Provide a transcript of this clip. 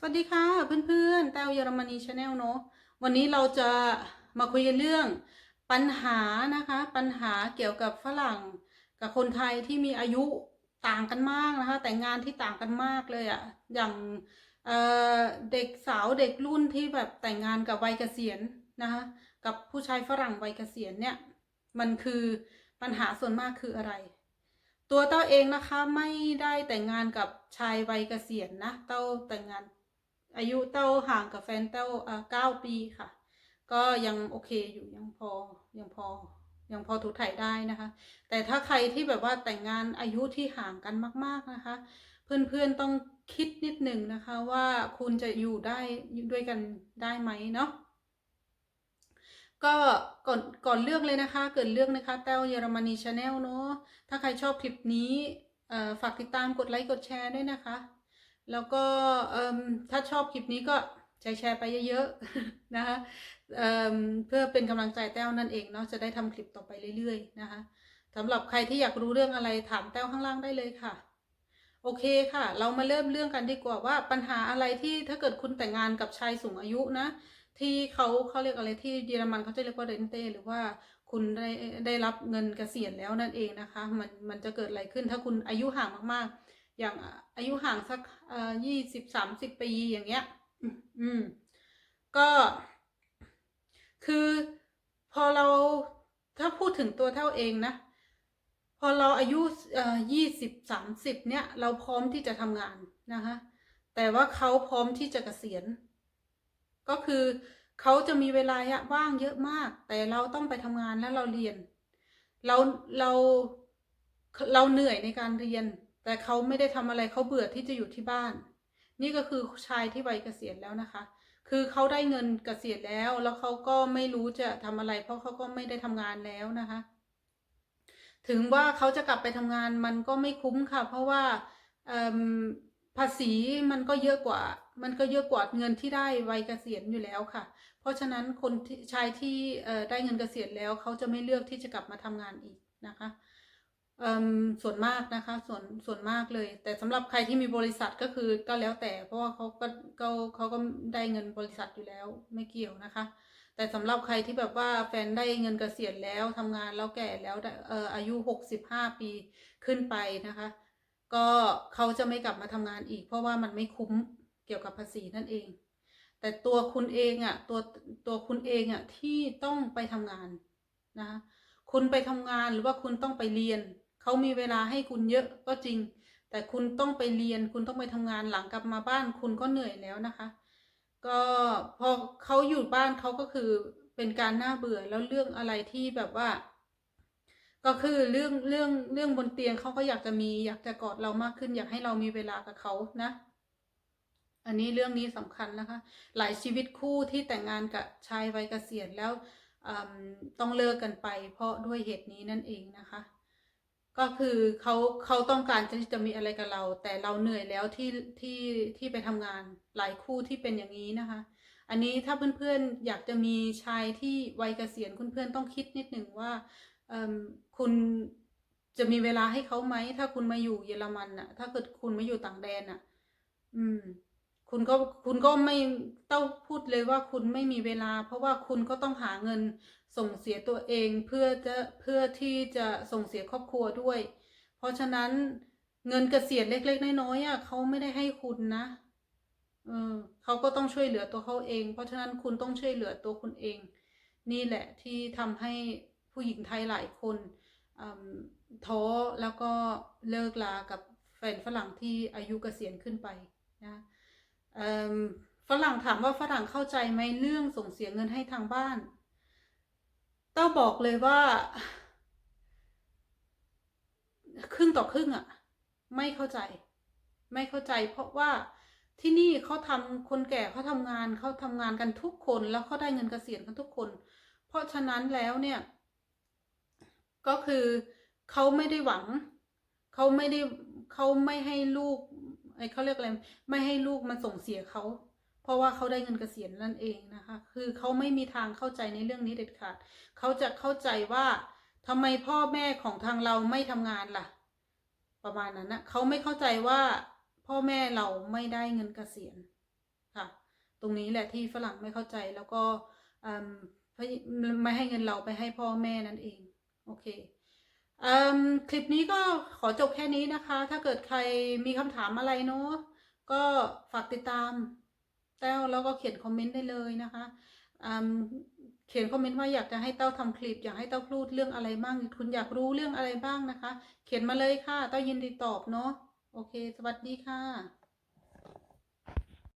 สวัสดีค่ะเพื่อนๆแต้วเยอรมนีชาแนลเนาะวันนี้เราจะมาคุยกันเรื่องปัญหานะคะ ปัญหาเกี่ยวกับฝรั่งกับคนไทยที่มีอายุต่างกันมากนะคะ แต่งงานที่ต่างกันมากเลยอะ่ะอย่างเเด็กสาวเด็กรุ่นที่แบบแต่งงานกับวัยเกษียณนะคะกับผู้ชายฝรั่งวัยเกษียณเนี่ยมันคือปัญหาส่วนมากคืออะไร ตัวเต้าเองนะคะไม่ได้แต่งงานกับชายวัยเกษียณนะเต้าแต่งงาน อายุเต้าห่างกับแฟนเต้าเก้าปีค่ะ ก็ยังโอเคอยู่ยังพอยังพอยังพอถูถ่ายได้นะคะ แต่ถ้าใครที่แบบว่าแต่งงานอายุที่ห่างกันมาก ๆนะคะ เพื่อนๆต้องคิดนิดหนึ่งนะคะว่าคุณจะอยู่ได้ด้วยกันได้ไหมเนาะก็ก่อนก่อนเลือกเลยนะคะ เกิดเลือกนะคะแต้วเยอรมนีชาแนลเนาะถ้าใครชอบคลิปนี้ฝากติดตามกดไลค์กดแชร์ด้วยนะคะ แล้วก็ถ้าชอบคลิปนี้ก็แชร์แชร์ไปเยอะๆนะคะเเพื่อเป็นกำลังใจแต้วนั่นเองเนาะจะได้ทำคลิปต่อไปเรื่อยๆนะคะสำหรับใครที่อยากรู้เรื่องอะไรถามแต้วข้างล่างได้เลยค่ะ โอเคค่ะ เรามาเริ่มเรื่องกันดีกว่าว่าปัญหาอะไรที่ถ้าเกิดคุณแต่งงานกับชายสูงอายุนะ ที่เขาเขาเรียกอะไรที่เยอรมันเขาจะเรียกว่าเรนเต้หรือว่าคุณได้ได้รับเงินเกษียณแล้วนั่นเองนะคะ มันมันจะเกิดอะไรขึ้นถ้าคุณอายุห่างมากๆ อย่างอายุห่างสักเอ่อยี่สิบสามสิบปีอย่างเงี้ยอืมอืม ก็ คือพอเราถ้าพูดถึงตัวเท่าเองนะ พอเราอายุเอ่อยี่สิบสามสิบเนี่ย เราพร้อมที่จะทำงานนะคะ แต่ว่าเขาพร้อมที่จะเกษียณ ก็คือเขาจะมีเวลาว่างเยอะมาก แต่เราต้องไปทำงานแล้วเราเรียน เราเราเราเหนื่อยในการเรียน แต่เขาไม่ได้ทำอะไรเขาเบื่อที่จะอยู่ที่บ้าน นี่ก็คือชายที่วัยเกษียณแล้วนะคะ คือเขาได้เงินเกษียณแล้ว แล้วเขาก็ไม่รู้จะทำอะไร เพราะเขาก็ไม่ได้ทำงานแล้วนะคะ ถึงว่าเขาจะกลับไปทำงานมันก็ไม่คุ้มค่ะ เพราะว่าภาษีมันก็เยอะกว่า มันก็เยอะกว่าเงินที่ได้วัยเกษียณอยู่แล้วค่ะ เพราะฉะนั้นคนชายที่ได้เงินเกษียณแล้วเขาจะไม่เลือกที่จะกลับมาทำงานอีกนะคะ ส่วนมากนะคะ ส่วนส่วนมากเลย แต่สำหรับใครที่มีบริษัทก็คือก็แล้วแต่ เพราะว่าเขาก็ก็เขาก็ได้เงินบริษัทอยู่แล้วไม่เกี่ยวนะคะ แต่สำหรับใครที่แบบว่าแฟนได้เงินเกษียณแล้วทำงานแล้วแก่แล้วเอ่ออายุหกสิบห้าปีขึ้นไปนะคะ ก็เขาจะไม่กลับมาทำงานอีก เพราะว่ามันไม่คุ้มเกี่ยวกับภาษีนั่นเอง แต่ตัวคุณเองอะ่ะตัวตัวคุณเองอะ่ะที่ต้องไปทำงานนะคะคุณไปทำงานหรือว่าคุณต้องไปเรียน เขามีเวลาให้คุณเยอะก็จริง แต่คุณต้องไปเรียน คุณต้องไปทำงานหลังกลับมาบ้าน คุณก็เหนื่อยแล้วนะคะ ก็พอเขาอยู่บ้านเขาก็คือเป็นการน่าเบื่อแล้วเรื่องอะไรที่แบบว่า ก็คือเรื่องเรื่องเรื่องบนเตียงเขาก็อยากจะมีอยากจะกอดเรามากขึ้น อยากให้เรามีเวลากับเขานะอันนี้เรื่องนี้สำคัญนะคะ หลายชีวิตคู่ที่แต่งงานกับชายวัยเกษียณแล้วต้องเลิกกันไป เพราะด้วยเหตุนี้นั่นเองนะคะ ก็คือเขาเขาต้องการที่จะมีอะไรกับเรา แต่เราเหนื่อยแล้วที่ที่ที่ไปทำงานหลายคู่ที่เป็นอย่างนี้นะคะ อันนี้ถ้าเพื่อนๆอยากจะมีชายที่วัยเกษียณคุณเพื่อนต้องคิดนิดหนึ่งว่าคุณจะมีเวลาให้เขาไหมถ้าคุณมาอยู่เยอรมันน่ะ ถ้าเกิดคุณมาอยู่ต่างแดนน่ะ อืม คุณก็คุณก็ไม่ต้องพูดเลยว่าคุณไม่มีเวลา เพราะว่าคุณก็ต้องหาเงิน ส่งเสียตัวเองเพื่อจะเพื่อที่จะส่งเสียครอบครัวด้วย เพราะฉะนั้นเงินเกษียณเล็ก ๆ น้อยๆอะเขาไม่ได้ให้คุณนะเออเขาก็ต้องช่วยเหลือตัวเขาเอง เพราะฉะนั้นคุณต้องช่วยเหลือตัวคุณเอง นี่แหละที่ทำให้ผู้หญิงไทยหลายคนท้อแล้วก็เลิกลากับแฟนฝรั่งที่อายุเกษียณขึ้นไปนะฝรั่งถามว่าฝรั่งเข้าใจไหมเรื่องส่งเสียเงินให้ทางบ้าน ต้าบอกเลยว่า ครึ่งต่อครึ่งอะไม่เข้าใจ ไม่เข้าใจ เพราะว่าที่นี่เขาทำคนแก่เขาทำงานเขาทำงานกันทุกคนแล้วเขาได้เงินเกษียณกันทุกคน เพราะฉะนั้นแล้วเนี่ย ก็คือเขาไม่ได้หวังเขาไม่ได้เขาไม่ให้ลูกไอ้เขาเรียกอะไรไม่ให้ลูกมาส่งเสียเขา เพราะว่าเขาได้เงินเกษียณนั่นเองนะคะ คือเขาไม่มีทางเข้าใจในเรื่องนี้เด็ดขาดเขาจะเข้าใจว่าทำไมพ่อแม่ของทางเราไม่ทำงานล่ะ ประมาณนั้นนะเขาไม่เข้าใจว่าพ่อแม่เราไม่ได้เงินเกษียณค่ะ ตรงนี้แหละที่ฝรั่งไม่เข้าใจแล้วก็ไม่ให้เงินเราไปให้พ่อแม่นั่นเอง โอเคอคลิปนี้ก็ขอจบแค่นี้นะคะ ถ้าเกิดใครมีคำถามอะไรเนาะก็ฝากติดตาม แต้วแล้วก็เขียนคอมเมนต์ได้เลยนะคะเขียนคอมเมนต์ว่าอยากจะให้เต้าทำคลิปอยากให้เต้าพูดเรื่องอะไรบ้างคุณอยากรู้เรื่องอะไรบ้างนะคะ เขียนมาเลยค่ะเต้ายินดีตอบเนาะโอเค สวัสดีค่ะ